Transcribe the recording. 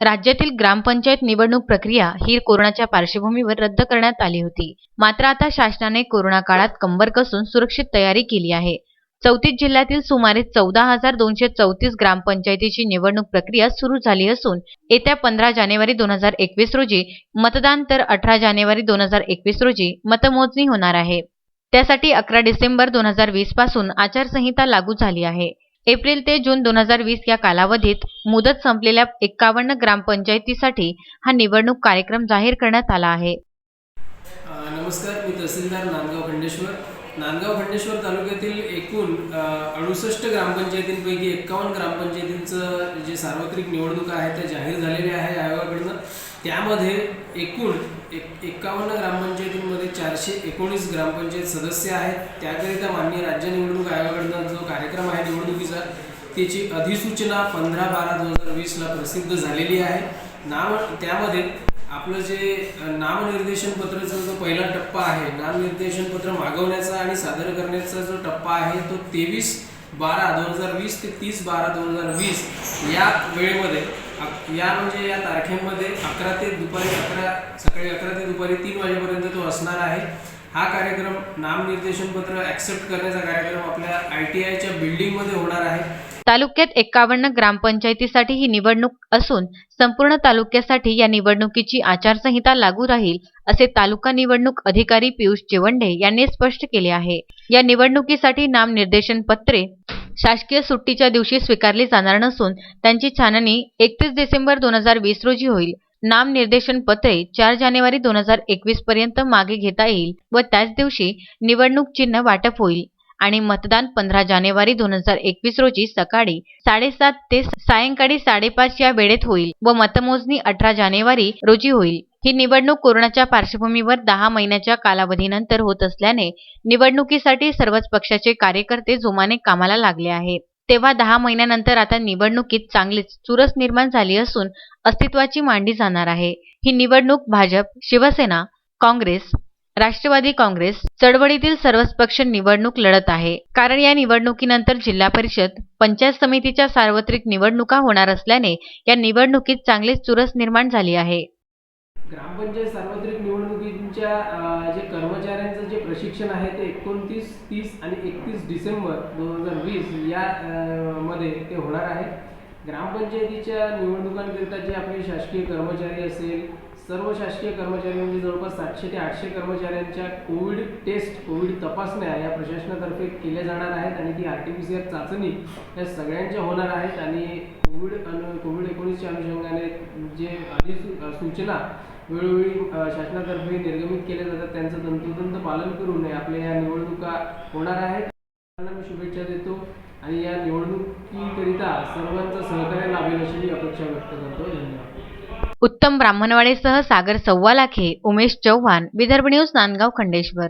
राज्यातील ग्रामपंचायत निवडणूक प्रक्रिया ही कोरोनाच्या पार्श्वभूमीवर रद्द करण्यात आली होती. मात्र आता शासनाने कोरोना काळात कंबर कसून सुरक्षित तयारी केली आहे. चौतीस जिल्ह्यातील सुमारे चौदा हजार दोनशे चौतीस ग्रामपंचायतीची निवडणूक प्रक्रिया सुरू झाली असून येत्या पंधरा जानेवारी दोन हजार एकवीस रोजी मतदान तर अठरा जानेवारी दोन हजार एकवीस रोजी मतमोजणी होणार आहे. त्यासाठी अकरा डिसेंबर दोन हजार वीसपासून आचारसंहिता लागू झाली आहे. एप्रिल ते जून दोन हजार वीस या कालावधीत मुदत संपलेल्या एकावन्न ग्रामपंचायतीसाठी हा निवडणूक कार्यक्रम जाहीर करण्यात आला आहे. नमस्कार मी तहसीलदार नांदगाव खंडेश्वर. नांदगाव खंडेश्वर तालुक्यातील एकूण अडुसष्ट ग्रामपंचायतींपैकी एक्कावन्न ग्रामपंचायतींचं जे सार्वत्रिक निवडणुका आहेत त्या जाहीर झालेल्या आहे आयोगाकडनं. त्यामध्ये एकूण एक एक्कावन्न ग्रामपंचायतींमध्ये चारशे एकोणीस ग्रामपंचायत सदस्य आहेत. त्याकरिता माननीय राज्य निवडणूक आयोग जो कार्यक्रम आहे निवडणुकीचा त्याची अधिसूचना पंधरा बारा दोन हजार वीसला प्रसिद्ध झालेली आहे. नाम त्यामध्ये आपलं जे नामनिर्देशन पत्राचा जो पहिला टप्पा आहे नामनिर्देशन पत्र मागवण्याचा आणि सादर करण्याचा जो टप्पा आहे तो तेवीस बारा दोन हजार वीस ते तीस बारा दोन हजार वीस या वेळेमध्ये या म्हणजे या तारखेमध्ये अकरा ते दुपारी अकरा सकाळी अकरा ते दुपारी तीन वाजेपर्यंत तो असणार आहे. हा कार्यक्रम नामनिर्देशन पत्र ॲक्सेप्ट करण्याचा कार्यक्रम आपल्या आय टी आयच्या बिल्डिंगमध्ये होणार आहे. तालुक्यात एकावन्न ग्रामपंचायतीसाठी ही निवडणूक असून संपूर्ण तालुक्यासाठी या निवडणुकीची आचारसंहिता लागू राहील असे तालुका निवडणूक अधिकारी पियुष चिवंडे यांनी स्पष्ट केले आहे. या निवडणुकीसाठी नामनिर्देशन पत्रे शासकीय सुट्टीच्या दिवशी स्वीकारली जाणार नसून त्यांची छाननी एकतीस डिसेंबर दोन हजार वीस रोजी होईल. नामनिर्देशन पत्रे चार जानेवारी दोन हजार एकवीस पर्यंत मागे घेता येईल व त्याच दिवशी निवडणूक चिन्ह वाटप होईल. आणि मतदान पंधरा जानेवारी दोन हजार एकवीस रोजी सकाळी साडेसात ते सायंकाळी साडेपाच या वेळेत होईल व मतमोजणी अठरा जानेवारी रोजी होईल. ही निवडणूक कोरोनाच्या पार्श्वभूमीवर दहा महिन्याच्या कालावधीनंतर होत असल्याने निवडणुकीसाठी सर्वच पक्षाचे कार्यकर्ते जोमाने कामाला लागले आहेत. तेव्हा दहा महिन्यानंतर आता निवडणुकीत चांगलीच चुरस निर्माण झाली असून अस्तित्वाची मांडली जाणार आहे. ही निवडणूक भाजप शिवसेना काँग्रेस राष्ट्रवादी काँग्रेस चळवळीतील सर्वच पक्ष निवडणूक लढत आहे. कारण या निवडणुकीनंतर जिल्हा परिषद पंचायत समितीच्या सार्वत्रिक निवडणुका होणार असल्याने या निवडणुकीत चांगलीच चुरस निर्माण झाली आहे. ग्रामपंचायत सार्वत्रिक निवडणुकीच्या जे कर्मचाऱ्यांचं जे प्रशिक्षण आहे ते एकोणतीस तीस आणि एकतीस डिसेंबर दोन हजार वीस या मध्ये ते होणार आहे. ग्रामपंचायतीच्या निवडणुकांकरिता जे आपले शासकीय कर्मचारी असेल सर्व शासकीय कर्मचारी म्हणजे जवळपास सातशे ते आठशे कर्मचाऱ्यांच्या कोविड टेस्ट कोविड तपासण्या या प्रशासनातर्फे केल्या जाणार आहेत आणि ती R T P C R चाचणी या सगळ्यांच्या होणार आहेत. आणि कोविड अनु कोविड एकोणीसच्या अनुषंगाने जे अधिसू सूचना वेळोवेळी शासनातर्फे निर्गमित केल्या जातात त्यांचं तंतोतंत पालन करून आपल्या या निवडणुका होणार आहेत. मी शुभेच्छा देतो. आणि या निवडणूक निवडणुकीकरिता सर्वांचं सहकार्य लाभेल अशी मी अपेक्षा व्यक्त करतो. धन्यवाद. उत्तम ब्राह्मणवाडेसह सागर सव्वा लाखे उमेश चव्हाण विदर्भ न्यूज नांदगाव खंडेश्वर.